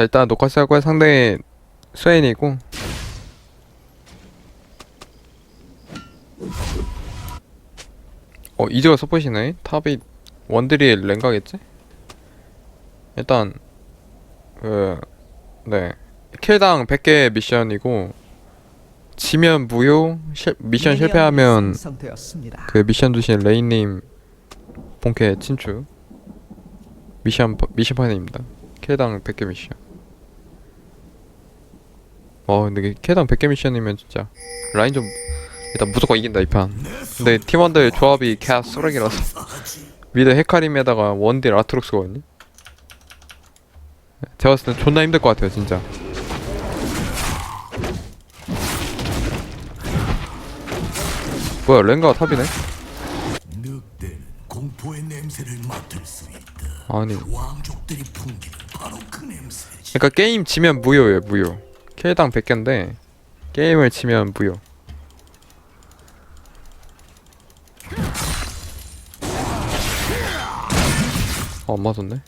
자 일단 녹화 시작하고요 상대 스웨인이고 어 이즈가 서포시네 탑이 원딜이 랭가겠지? 일단 그네 킬당 100개 미션이고 지면 무효 실, 미션 실패하면. 그 미션 주신 레인님 본캐 친추 미션 미션 판입니다. 킬당 100개 미션. 어 근데 킬당 100개 미션이면 진짜 라인 좀 일단 무조건 이긴다 이 판. 근데 팀원들 조합이 개 쓰레기라서 미드 헤카림에다가 원딜 아트록스거든요. 제가 봤을 땐 존나 힘들 것 같아요 진짜. 뭐야 랭가가 탑이네? 아니. 그러니까 게임 지면 무효예요 무효 K당 100개인데 게임을 치면 무효. 어, 안 맞았네.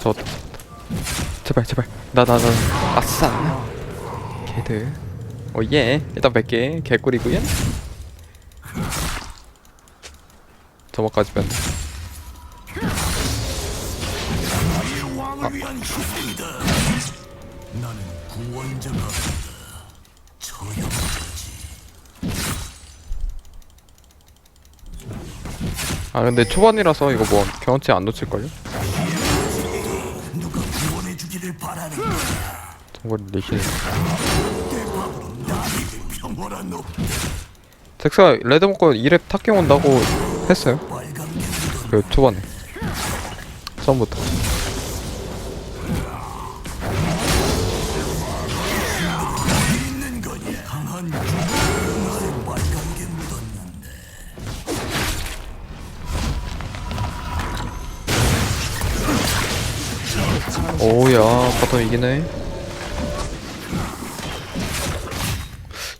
저었다 제발 제발. 나 나 나 아싸. 개들. 오예. 일단 100개 개꿀이구요 구원자가 아니다. 처형자지. 아 근데 초반이라서 이거 뭐 경험치 안 놓칠걸요? 정말 없. 잭스가 레드 먹고 2렙 탑경 온다고 했어요. 그 초반에 처음부터. 오야 바텀 이기네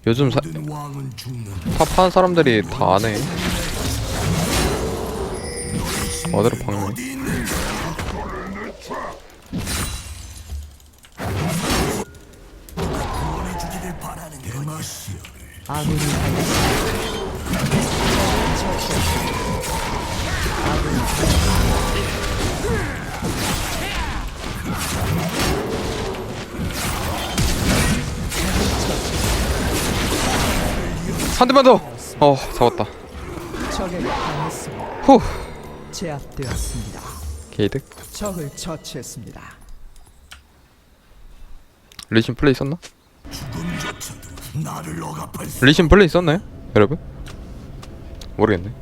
요즘 사, 모든 왕은 죽는 탑 하는 사람들이 다 안해 어디로 박네 아군이. 한 대만 더! 어 잡았다. 후 제압되었습니다. 게이득 적을 처치했습니다. 리신 플레이 썼나? 죽음조차도 나를 억압할 수 리신 플레이 썼나요? 여러분? 모르겠네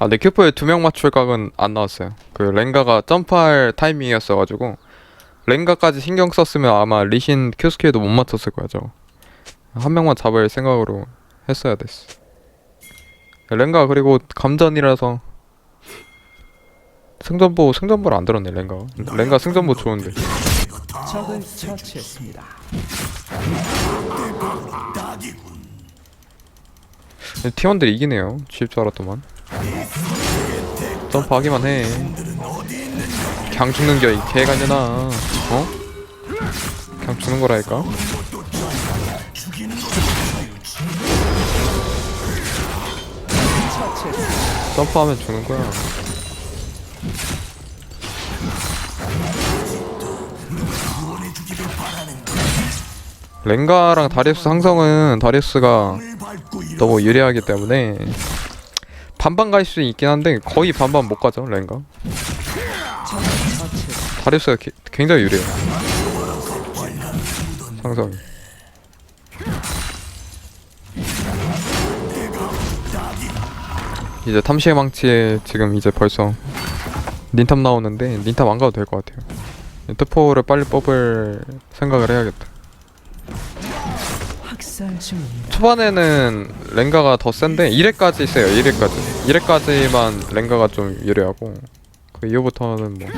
아 네큐프에 두명 맞출 각은 안 나왔어요 그 랭가가 점프할 타이밍이었어가지고 랭가까지 신경 썼으면 아마 리신 큐스키에도 못 맞췄을 거야 저거 한 명만 잡을 생각으로 했어야 됐어 랭가 그리고 감전이라서 승전보 승전보를 안 들었네 랭가 랭가 승전보 좋은데 적을 처치했습니다. 팀원들이 이기네요. 질줄 알았더만. 점프하기만 해. 그냥 죽는 겨 이 개가냐나. 어? 그냥 죽는 거라니까. 점프하면 죽는 거야. 랭가랑 다리우스 상성은 다리우스가 너무 유리하기 때문에 반반 갈 수 있긴 한데 거의 반반 못 가죠 처치했습니다. 다리우스가 기- 굉장히 유리해요. 상성이. 이제 탐시의 망치에 지금 이제 벌써 닌탐 나오는데 닌탐 안 가도 될 것 같아요. 인터포를 빨리 뽑을 생각을 해야겠다. 초반에는 랭가가 더 센데 1회까지 있어요. 1회까지. 1회까지만 랭가가 좀 유리하고 그 이후부터는 뭐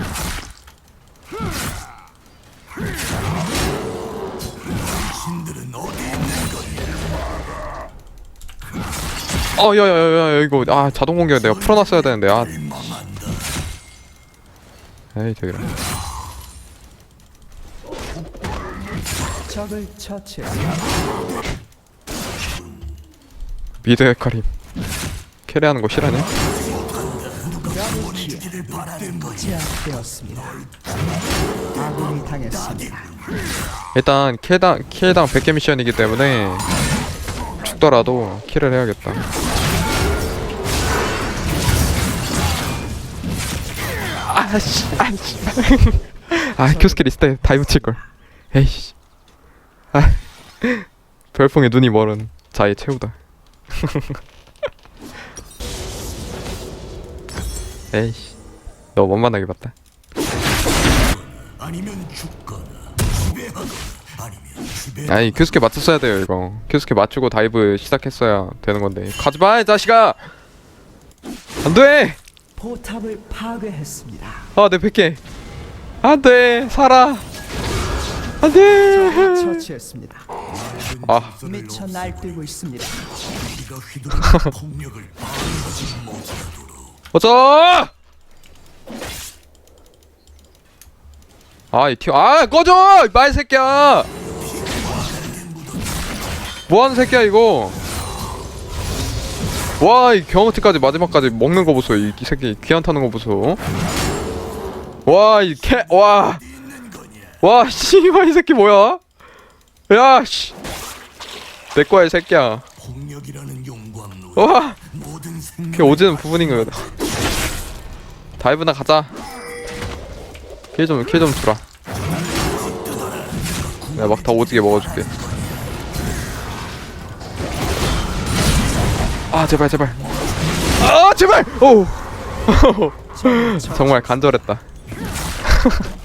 어, 야, 야, 야, 야, 이거 아 자동 공격 내가 풀어놨어야 되는데 아. 에이 저기라. 미드 헤카림. 캐리하는 거 싫어하냐? 일단 킬당 킬당 100개 미션이기 때문에 죽더라도 킬을 해야겠다. 아씨, 아씨. 아, 큐스킬 있을 때 다이브 칠 걸. 에이씨. 아, 별풍에 눈이 멀은 자의 최후다. 에이씨, 너 원만하게 봤다. 아니면 죽거나 지배하거나 아니면 지배. 아니 큐스케 맞췄어야 돼요 이거 큐스케 맞추고 다이브 시작했어야 되는 건데 가지마 이 자식아 안돼 포탑을 파괴했습니다. 아 내 100개 안 돼 살아. 안 돼. 처치했습니다. 아. 미쳐 날뛰고 있습니다. 네가 휘두르는 폭력을 방어하지 못하도록. 어쩌! 아 이 튀어. 아 꺼져! 이말 새끼야! 뭐하는 새끼야 이거 와 이 경험치까지 마지막까지 먹는 거 보소. 이, 이 새끼 귀한 타는 거 보소. 와이캐와와 씨발 이 새끼 뭐야? 야 씨. 내 거야 이 새끼야. 와. 그게 오지는 부분인 거거든 다이브나 가자. 킬 좀 킬 좀 주라. 내가 막 다 오지게 먹어줄게 아 제발 제발 아 제발 오 정말 간절했다.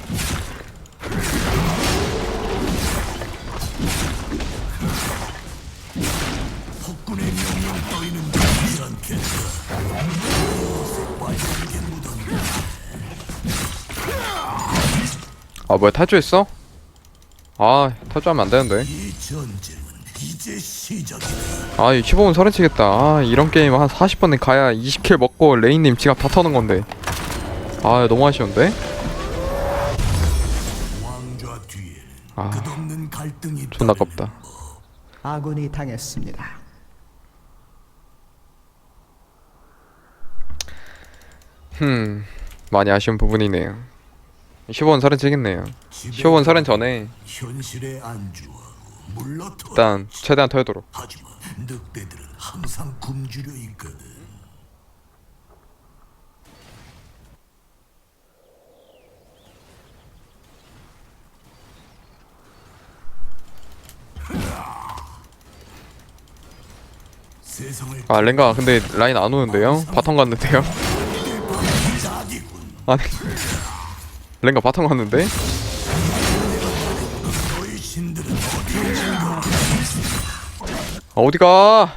아 뭐야 탈주했어? 아 탈주하면 안 되는데 이. 아이 15분 서른 치겠다 아 이런 게임 한 40번은 가야 20킬 먹고 레인님 지갑 다 터는 건데 아 너무 아쉬운데? 아 끝없는 갈등이 존나 아깝다 아군이 당했습니다. 흠 많이 아쉬운 부분이네요 15분 서른 치겠네요 15분 서른 전에 현실에 안주하고 물러터. 일단 최대한 털도록 하지만 늑대들은 항상 굶주려 있거든. 아 랭가 근데 라인 안 오는데요? 바텀 갔는데요? 자기군 아니 랭가 바텀 갔는데? 어디가?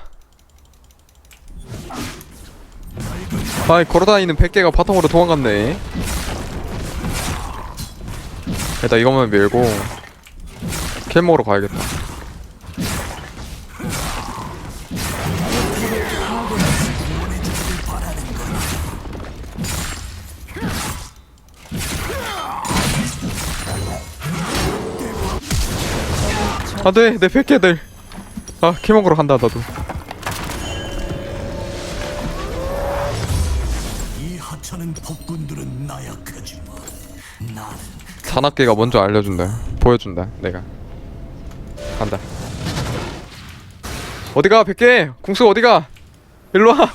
아이 걸어다니는 100개가 바텀으로 도망갔네. 일단 이것만 밀고 킬 먹으러 가야겠다. 안돼 내 100개들 아킬 먹으러 간다 나도. 산악계가 먼저 알려준다. 보여준다 내가. 간다. 어디가 100개? 궁수 어디가? 일로와.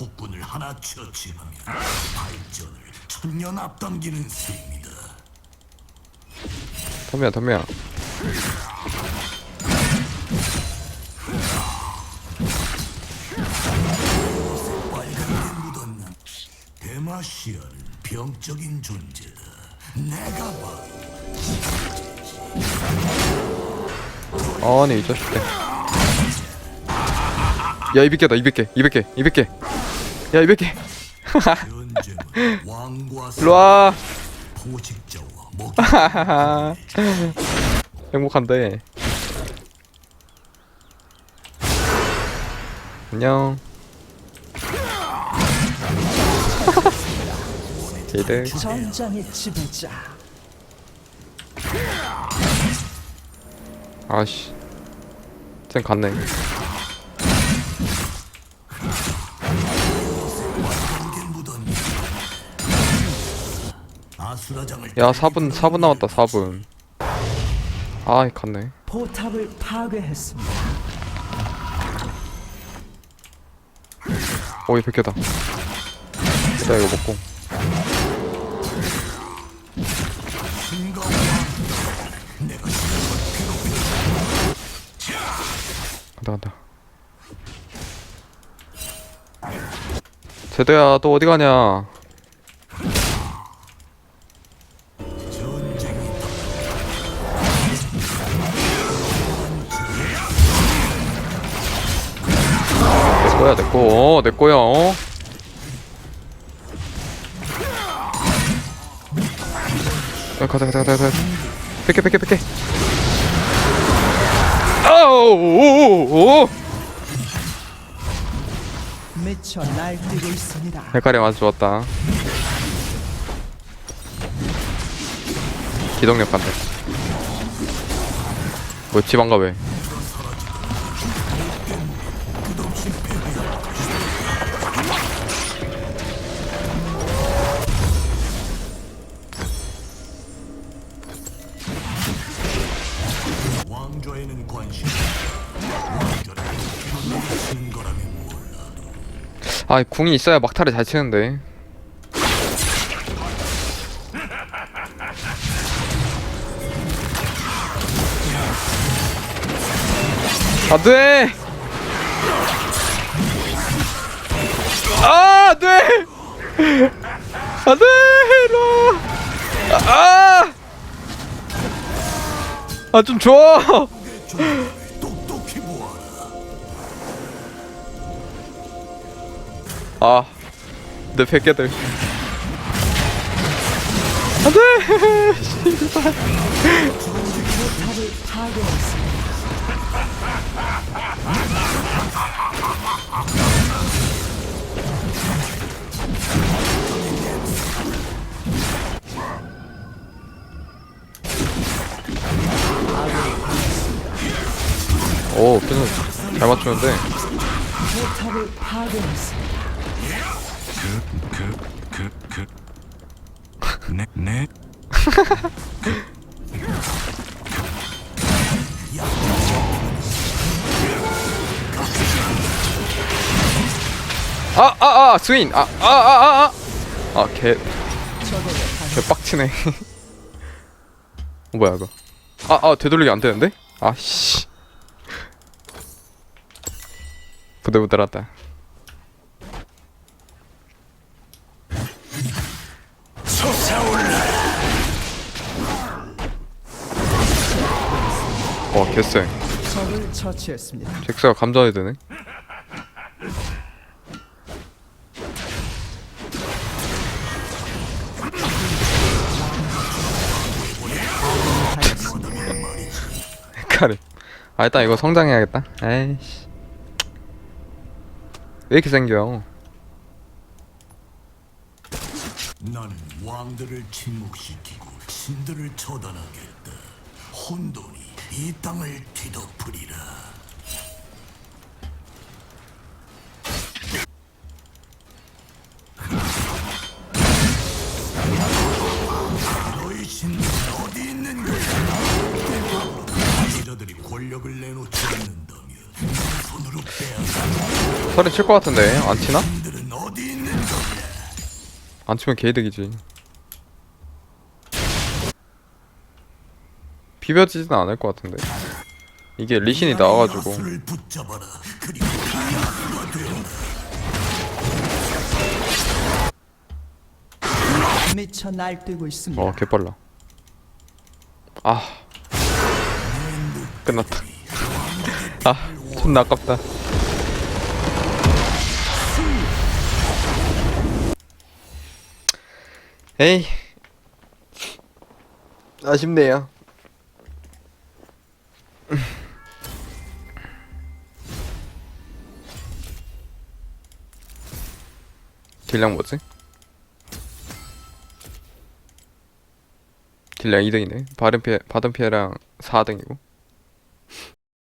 폭군을 하나 처치하면 발전을 천년 앞당기는 셈이다. 덤비야 덤비 데마시아는 병적인 존재다. 내가 봐. 아니 이 자식들 야 200개다 200개 200개 200개 야 200개 전쟁은 왕과 일로와 행복한데 안녕. 이득. 전장의 지배자. 아씨. 쟤 갔네. 야 4분 4분 남았다 4분. 아 갔네. 포탑을 파괴했습니다. 오이 100개다. 자 이거 먹고. 신과 내가 간다 간다. 제도야 또 어디 가냐? 거야 내 거. 어, 내 거야. 어? 야, 가자 가자 가자 가자. 뺄게 뺄게 뺄게. 아우 오오오. 미쳐 날뛰고 있습니다. 헷갈림 아주 좋았다. 기동력 간다. 뭐 집안가 왜? 아 궁이 있어야 막타를 잘 치는데. 안돼. 아 안돼. 안돼 일로. 아. 아좀 줘. 아, 내 백개들. 포탑을 파괴했습니다. 오, 계속 잘 맞추는데. 네, 네. 아, 아, 아, 스윈. 아, 아, 아, 아, 아. 아, 개, 개 빡치네. 어, 뭐야 이거? 아, 아, 되돌리기 안 되는데? 아, 씨. 부들부들하다. 개쎄. 적을 처치했습니다. 잭스가 감전이 되네. 헷갈림. 아 일단 이거 성장해야겠다. 에이씨. 왜 이렇게 생겨? 나는 왕들을 침묵시키고 신들을 처단하겠다. 혼돈 이이 땅을 뒤덮으리라. 너희 신들은 어디 있는 거야? 저들이 권력을 내놓지 않는다면 손으로 빼앗아. 설이 칠것 같은데 안 치나? 신들은 어디 있는 거야? 안 치면 개이득이지. 비벼지진 않을 것 같은데. 이게 리신이 나와가지고. 미쳐 날뛰고 있습니다. 어 개빨라. 아 끝났다. 아 존나 아깝다. 에이 아쉽네요. 딜량 뭐지? 딜량 2등이네 받은 피해 받은 피해랑 4등이고